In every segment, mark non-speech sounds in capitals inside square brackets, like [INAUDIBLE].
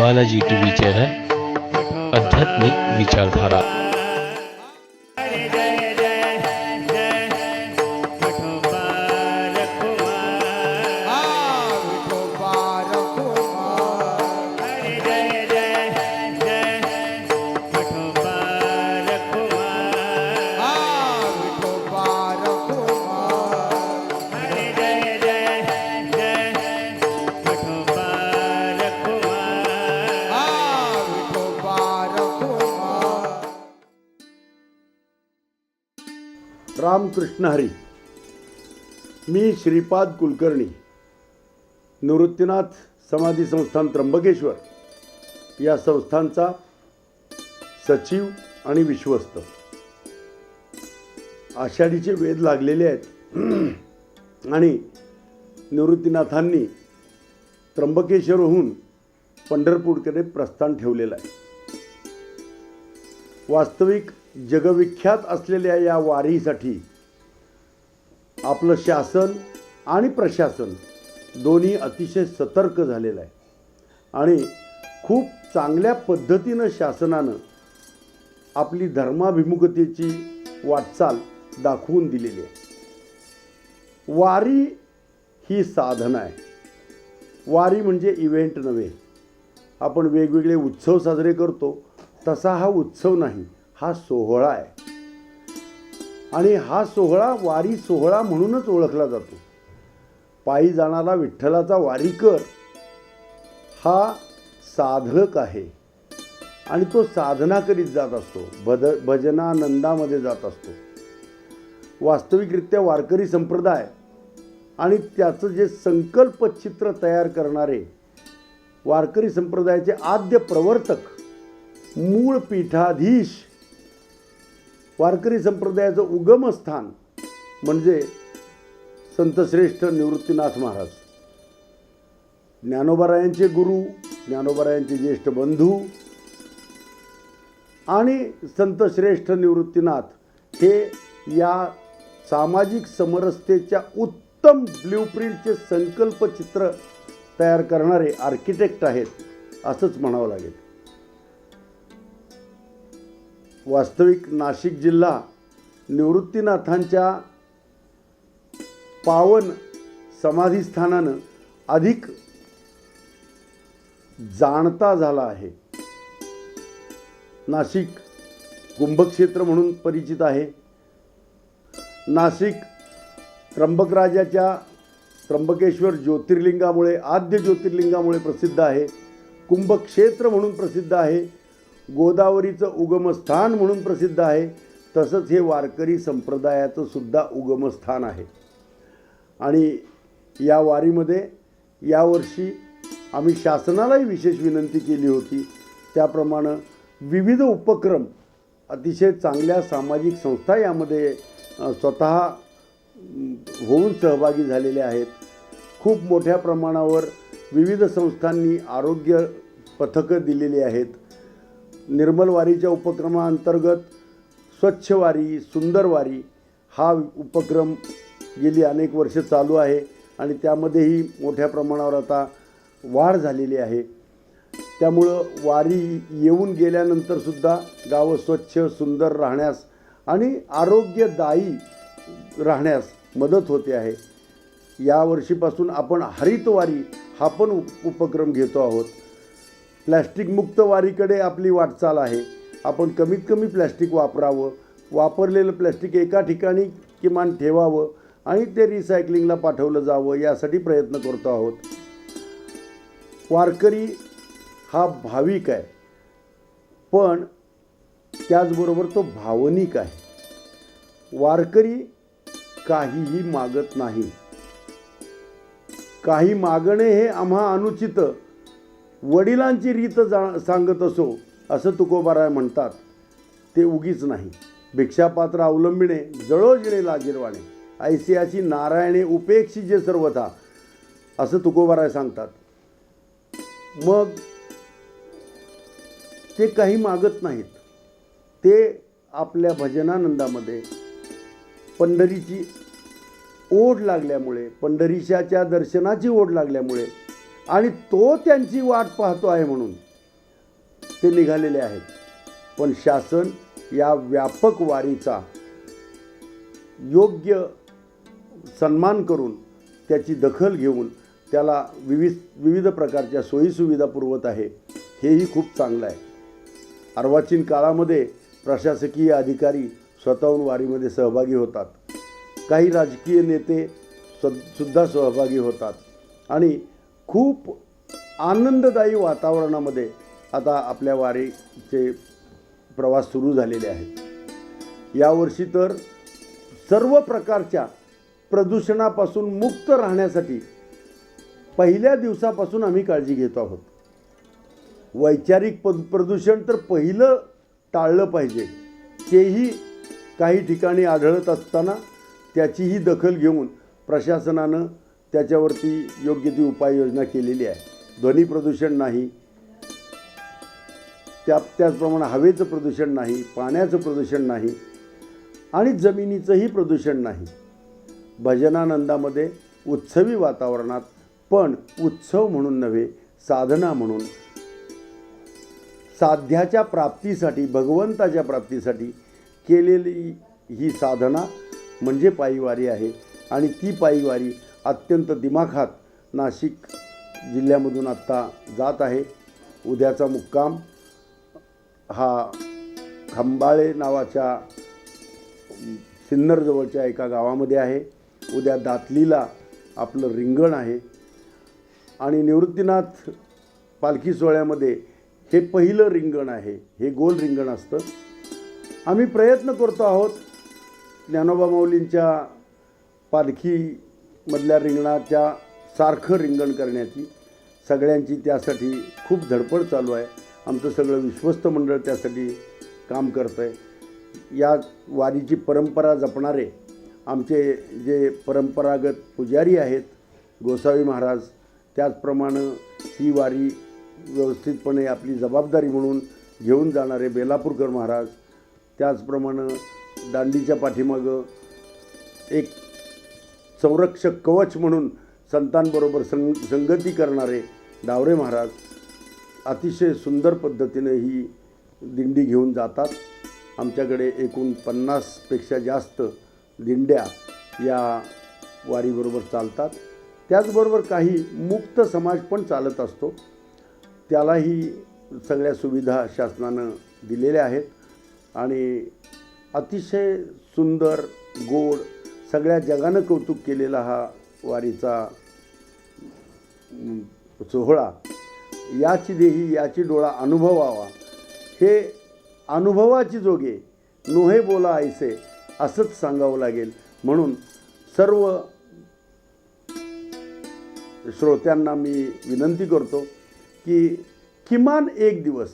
बालाजी टीव्हीचे है आध्यात्मिक विचारधारा। रामकृष्ण हरी. मी श्रीपाद कुलकर्णी निवृत्तीनाथ समाधी संस्थान त्र्यंबकेश्वर. या संस्थांचा सचिव आणि विश्वस्त. आषाढीचे वेध लागलेले आहेत. [CLEARS THROAT] आणि निवृत्तीनाथांनी त्र्यंबकेश्वरहून पंढरपूरकडे प्रस्थान ठेवलेलं आहे. वास्तविक जगविख्यात असलेल्या या वारीसाठी आपलं शासन आणि प्रशासन दोन्ही अतिशय सतर्क झालेलं आहे. आणि खूप चांगल्या पद्धतीनं शासनानं आपली धर्माभिमुखतेची वाटचाल दाखवून दिलेली आहे. वारी ही साधना आहे. वारी म्हणजे इव्हेंट नव्हे. आपण वेगवेगळे उत्सव साजरे करतो. तसा हा उत्सव नाही हा सोहळा आहे. आणि हा सोहळा वारी सोहळा म्हणूनच ओळखला जातो. पायी जाणारा विठ्ठलाचा वारीकर हा साधक आहे आणि तो साधना करीत जात असतो भद भजनानंदामध्ये जात असतो. वास्तविकरित्या वारकरी संप्रदाय आणि त्याचं जे संकल्पचित्र तयार करणारे वारकरी संप्रदायाचे आद्य प्रवर्तक मूळ पीठाधीश वारकरी संप्रदायाचं उगमस्थान म्हणजे संतश्रेष्ठ निवृत्तीनाथ महाराज. ज्ञानोबारायांचे गुरु ज्ञानोबारायांचे ज्येष्ठ बंधू आणि संतश्रेष्ठ निवृत्तीनाथ हे या सामाजिक समरसतेच्या उत्तम ब्ल्यूप्रिंटचे संकल्पचित्र तयार करणारे आर्किटेक्ट आहेत असंच म्हणावं लागेल. वास्तविक नाशिक जिल्हा निवृत्तीनाथांच्या पावन समाधीस्थानानं अधिक जाणता झाला आहे. नाशिक कुंभक्षेत्र म्हणून परिचित आहे. नाशिक त्र्यंबकराजाच्या त्र्यंबकेश्वर ज्योतिर्लिंगामुळे आद्य ज्योतिर्लिंगामुळे प्रसिद्ध आहे. कुंभक्षेत्र म्हणून प्रसिद्ध आहे. गोदावरीचं उगमस्थान म्हणून प्रसिद्ध आहे. तसंच हे वारकरी संप्रदायाचं सुद्धा उगमस्थान आहे. आणि या वारीमध्ये यावर्षी आम्ही शासनालाही विशेष विनंती केली होती. त्याप्रमाणे विविध उपक्रम अतिशय चांगल्या सामाजिक संस्था यामध्ये स्वतः होऊन सहभागी झालेल्या आहेत. खूप मोठ्या प्रमाणावर विविध संस्थांनी आरोग्य पथकं दिलेली आहेत. निर्मल वारीच्या उपक्रमाअंतर्गत स्वच्छ वारी सुंदर वारी हा उपक्रम गेली अनेक वर्ष चालू आहे आणि त्यामध्येही मोठ्या प्रमाणावर आता वाढ झालेली आहे. त्यामुळं वारी येऊन गेल्यानंतरसुद्धा गावं स्वच्छ सुंदर राहण्यास आणि आरोग्यदायी राहण्यास मदत होते आहे. या वर्षीपासून आपण हरितवारी हा पण उपक्रम घेतो आहोत. प्लॅस्टिकमुक्त वारीकडे आपली वाटचाल आहे. आपण कमीत कमी प्लॅस्टिक वापरावं वापरलेलं प्लॅस्टिक एका ठिकाणी किमान ठेवावं आणि ते रिसायकलिंगला पाठवलं जावं यासाठी प्रयत्न करतो आहोत. वारकरी हा भाविक आहे पण त्याचबरोबर तो भावनिक आहे. वारकरी काहीही मागत नाही. काही मागणे हे आम्हा अनुचित वडिलांची रीत जा सांगत असो असं तुकोबाराय म्हणतात. ते उगीच नाही. भिक्षापात्र अवलंबिणे जळोजिणे लाजीरवाणे. ऐसियाची नारायणे उपेक्षी जे सर्वथा असं तुकोबाराय सांगतात. मग ते काही मागत नाहीत. ते आपल्या भजनानंदामध्ये पंढरीची ओढ लागल्यामुळे पंढरीशाच्या दर्शनाची ओढ लागल्यामुळे आणि तो त्यांची वाट पाहतो आहे म्हणून ते निघालेले आहेत. पण शासन या व्यापक वारीचा योग्य सन्मान करून त्याची दखल घेऊन त्याला विविध विविध प्रकारच्या सोयीसुविधा पुरवत आहे हेही खूप चांगलं आहे. अर्वाचीन काळामध्ये प्रशासकीय अधिकारी स्वतःहून वारीमध्ये सहभागी होतात. काही राजकीय नेते सुद्धा सहभागी होतात. आणि खूप आनंददायी वातावरणामध्ये आता आपल्या वारीचे प्रवास सुरू झालेले आहेत. यावर्षी तर सर्व प्रकारच्या प्रदूषणापासून मुक्त राहण्यासाठी पहिल्या दिवसापासून आम्ही काळजी घेतो आहोत. वैचारिक प प्रदूषण तर पहिलं टाळलं पाहिजे. तेही काही ठिकाणी आढळत असताना त्याचीही दखल घेऊन प्रशासनानं त्याच्यावरती योग्य ती उपाययोजना केलेली आहे. ध्वनी प्रदूषण नाही. त्या त्याचप्रमाणे हवेचं प्रदूषण नाही पाण्याचं प्रदूषण नाही आणि जमिनीचंही प्रदूषण नाही. भजनानंदामध्ये उत्सवी वातावरणात पण उत्सव म्हणून नव्हे साधना म्हणून. साध्याच्या प्राप्तीसाठी भगवंताच्या प्राप्तीसाठी केलेली ही साधना म्हणजे पायीवारी आहे. आणि ती पायीवारी अत्यंत दिमाखात नाशिक जिल्ह्यामधून आत्ता जात आहे. उद्याचा मुक्काम हा खंबाळे नावाच्या सिन्नरजवळच्या एका गावामध्ये आहे. उद्या दातलीला आपलं रिंगण आहे. आणि निवृत्तीनाथ पालखी सोहळ्यामध्ये हे पहिलं रिंगण आहे. हे गोल रिंगण असतं. आम्ही प्रयत्न करतो आहोत ज्ञानोबा माऊलींच्या मधल्या रिंगणाच्या सारखं रिंगण करण्याची सगळ्यांची त्यासाठी खूप धडपड चालू आहे. आमचं सगळं विश्वस्त मंडळ त्यासाठी काम करतं आहे या वारीची परंपरा जपणारे आमचे जे परंपरागत पुजारी आहेत गोसावी महाराज त्याचप्रमाणे ही वारी व्यवस्थितपणे आपली जबाबदारी म्हणून घेऊन जाणारे बेलापूरकर महाराज त्याचप्रमाणे दांडीच्या पाठीमागं एक संरक्षक कवच म्हणून संतांबरोबर सं संगती करणारे डावरे महाराज अतिशय सुंदर पद्धतीने ही दिंडी घेऊन जातात. आमच्याकडे एकूण पन्नासपेक्षा जास्त दिंड्या या वारीबरोबर चालतात. त्याचबरोबर काही मुक्त समाज पण चालत असतो. त्यालाही सगळ्या सुविधा शासनानं दिलेल्या आहेत. आणि अतिशय सुंदर गोड सगळ्या जगानं कौतुक केलेला हा वारीचा सोहळा याची देही याची डोळा अनुभवावा. हे अनुभवाची जोगे नोहे बोला ऐसे असंच सांगावं लागेल. म्हणून सर्व श्रोत्यांना मी विनंती करतो की किमान एक दिवस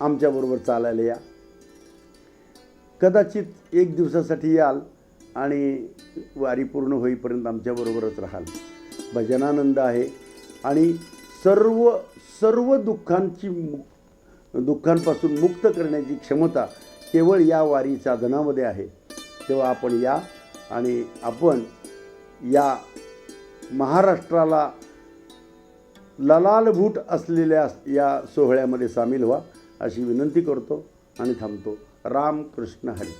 आमच्याबरोबर चालायला या. कदाचित एक दिवसासाठी याल. आणि वारी पूर्ण होईपर्यंत आमच्याबरोबरच राहाल. भजनानंद आहे. आणि सर्व सर्व दुःखांची मु दुःखांपासून मुक्त करण्याची क्षमता केवळ या वारी साधनामध्ये आहे. तेव्हा आपण या आणि आपण या महाराष्ट्राला ललालभूट असलेल्या या सोहळ्यामध्ये सामील व्हा अशी विनंती करतो आणि थांबतो. राम कृष्ण हरी.